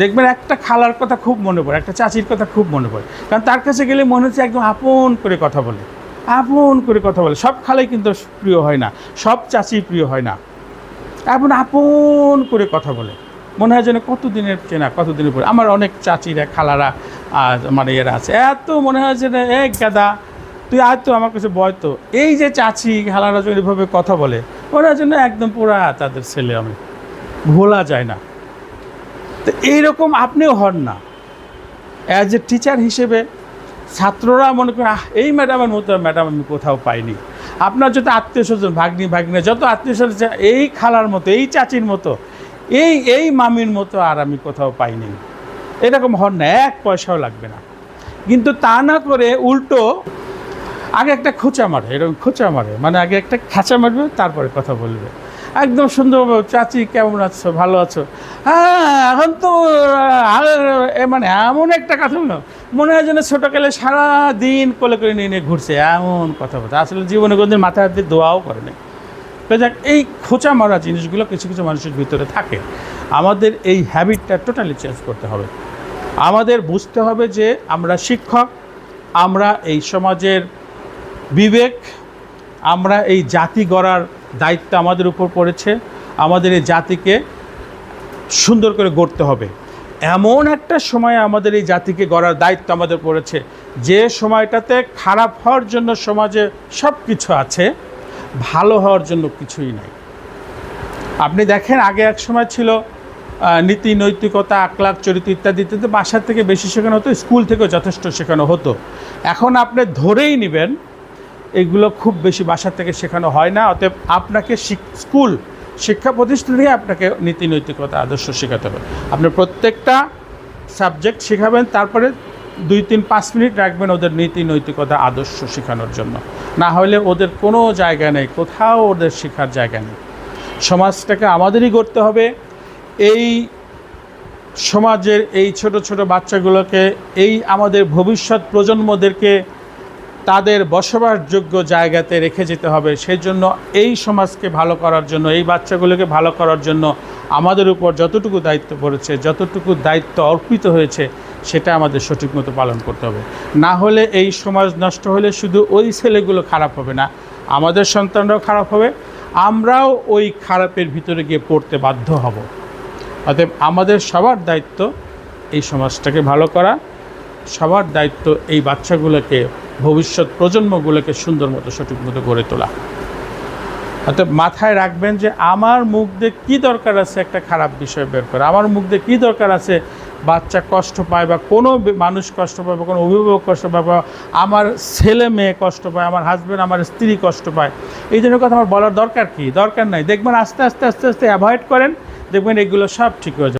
দেখবেন একটা খালার কথা খুব মনে পড়ে, একটা চাচির কথা খুব মনে পড়ে। কারণ তার কাছে গেলে মনে হচ্ছে একদম আপন করে কথা বলে। আপন করে কথা বলে। সব খালাই কিন্তু প্রিয় হয় না, সব চাচি প্রিয় হয় না। এখন আপন করে কথা বলে। মনে হয় যেন কতদিনের চেনা, কতদিনের পরে। আমার অনেক চাচিরা, খালারা আর মানে এরা আছে। এত মনে হয় যে এক গাদা, তুই আয় তো আমার কাছে বয় তো। এই যে চাচি, খালারা যদি এভাবে কথা বলে হয় যেন একদম পুরা তাদের ছেলে আমি। ভোলা যায় না। তো এইরকম আপনিও হন না। অ্যাজ এ টিচার হিসেবে ছাত্ররা মনে "আহ, এই ম্যাডামের মতো ম্যাডাম আমি কোথাও পাইনি। আপনার যত আত্মীয় স্বজন ভাগ্নি ভাগ্নি যত আত্মীয় স্বজন এই খালার মতো এই চাচির মতো এই এই মামির মতো আর আমি কোথাও পাইনি। এরকম হন না এক পয়সাও লাগবে না। কিন্তু তা না করে উল্টো আগে একটা খোঁচা মারে এরকম খোঁচা মারে মানে আগে একটা খাঁচা মারবে তারপরে কথা বলবে। একদম সুন্দরভাবে, চাচি কেমন আছো? ভালো আছো? হ্যাঁ এখন তো মানে এমন একটা কথা বলো মনে হয় যেন ছোটোকালে সারা দিন কোলে করে নিয়ে নিয়ে ঘুরছে, এমন কথা বলছে। আসলে জীবনে কোনদিন হাত দিয়ে দোয়াও করে না তো যাক, এই খোঁচা মারা জিনিসগুলো কিছু কিছু মানুষের ভিতরে থাকে। আমাদের এই হ্যাবিটটা টোটালি চেঞ্জ করতে হবে। আমাদের বুঝতে হবে যে আমরা শিক্ষক, আমরা এই সমাজের বিবেক, আমরা এই জাতি গড়ার দায়িত্ব আমাদের উপর পড়েছে। আমাদের এই জাতিকে সুন্দর করে গড়তে হবে। এমন একটা সময় আমাদের এই জাতিকে গড়ার দায়িত্ব আমাদের পড়েছে, যে সময়টাতে খারাপ হওয়ার জন্য সমাজে সব কিছু আছে, ভালো হওয়ার জন্য কিছুই নাই। আপনি দেখেন, আগে এক সময় ছিল নীতি, নৈতিকতা আকলাক চরিত্র ইত্যাদি ইত্যাদি বাসার থেকে বেশি শেখানো হতো, স্কুল থেকেও যথেষ্ট শেখানো হতো। এখন আপনি ধরেই নেবেন এগুলো খুব বেশি বাসার থেকে শেখানো হয় না, অতএব আপনাকে স্কুল, শিক্ষা প্রতিষ্ঠান আপনাকে নীতি নৈতিকতা আদর্শ শেখাতে হবে। আপনি প্রত্যেকটা সাবজেক্ট শেখাবেন, তারপরে দুই তিন পাঁচ মিনিট রাখবেন ওদের নীতি নৈতিকতা আদর্শ শেখানোর জন্য। না হলে ওদের কোনো জায়গা নেই, কোথাও ওদের শেখার জায়গা নেই। সমাজটাকে আমাদেরই করতে হবে। এই সমাজের এই ছোট ছোট বাচ্চাগুলোকে, এই আমাদের ভবিষ্যৎ প্রজন্মদেরকে তাদের বসবাসযোগ্য জায়গাতে রেখে যেতে হবে। সেই জন্য এই সমাজকে ভালো করার জন্য, এই বাচ্চাগুলোকে ভালো করার জন্য আমাদের উপর যতটুকু দায়িত্ব পড়েছে, যতটুকু দায়িত্ব অর্পিত হয়েছে, সেটা আমাদের সঠিক মতো পালন করতে হবে। না হলে এই সমাজ নষ্ট হলে শুধু ওই ছেলেগুলো খারাপ হবে না, আমাদের সন্তানরাও খারাপ হবে। আমরাও ওই খারাপের ভিতরে গিয়ে পড়তে বাধ্য হব। অতএব আমাদের সবার দায়িত্ব এই সমাজটাকে ভালো করা, সবার দায়িত্ব এই বাচ্চাগুলোকে ভবিষ্যৎ প্রজন্মগুলোকে সুন্দর মতো, সঠিক মতো গড়ে তোলা। অর্থাৎ মাথায় রাখবেন যে আমার মুখ দিয়ে কী দরকার আছে একটা খারাপ বিষয় বের করা। আমার মুখ দিয়ে কী দরকার আছে বাচ্চা কষ্ট পায় বা কোনো মানুষ কষ্ট পায় বা কোনো অভিভাবক কষ্ট পায় বা আমার ছেলে মেয়ে কষ্ট পায়, আমার হাজব্যান্ড আমার স্ত্রী কষ্ট পায়। এই জন্য কথা আমার বলার দরকার কি? দরকার নাই। দেখবেন আস্তে আস্তে আস্তে আস্তে অ্যাভয়েড করেন। দেখবেন এগুলো সব ঠিক হয়ে যাবে।